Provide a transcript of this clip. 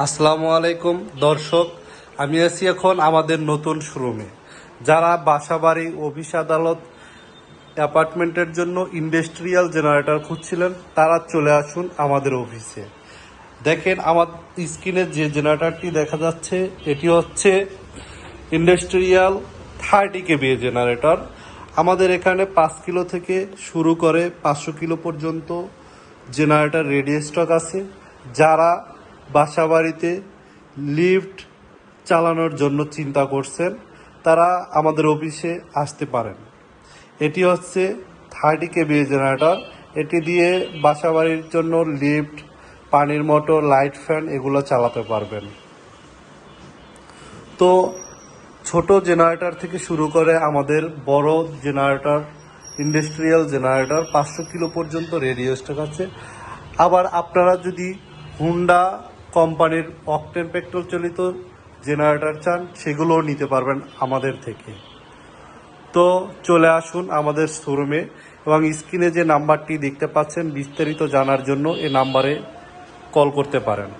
আসসালামু আলাইকুম, দর্শক। আমি আছি এখন আমাদের নতুন শোরুমে। যারা বাসাবাড়ি, অফিস আদালত, অ্যাপার্টমেন্টের জন্য ইন্ডাস্ট্রিয়াল জেনারেটর খুঁজছিলেন, তারা চলে আসুন আমাদের অফিসে। দেখেন, আমার স্ক্রিনে যে জেনারেটরটি দেখা যাচ্ছে, এটি হচ্ছে ইন্ডাস্ট্রিয়াল থার্টি কেবি জেনারেটর। আমাদের এখানে পাঁচ কিলো থেকে শুরু করে পাঁচশো কিলো পর্যন্ত জেনারেটর রেডি স্টক আছে। যারা বাসা বাড়িতে লিফট চালানোর জন্য চিন্তা করছেন, তারা আমাদের অফিসে আসতে পারেন। এটি হচ্ছে থার্টি কেবি জেনারেটর। এটি দিয়ে বাসা বাড়ির জন্য লিফট, পানির মোটর, লাইট ফ্যান এগুলো চালাতে পারবেন। তো ছোট জেনারেটর থেকে শুরু করে আমাদের বড় জেনারেটর, ইন্ডাস্ট্রিয়াল জেনারেটর, পাঁচশো কিলো পর্যন্ত রেডিও স্টক আছে। আবার আপনারা যদি হুন্ডা কোম্পানির অকটেন পেট্রোল চালিত জেনারেটর চান, সেগুলোও নিতে পারবেন আমাদের থেকে। তো চলে আসুন আমাদের শোরুমে এবং স্ক্রিনে যে নাম্বারটি দেখতে পাচ্ছেন, বিস্তারিত জানার জন্য এ নাম্বারে কল করতে পারেন।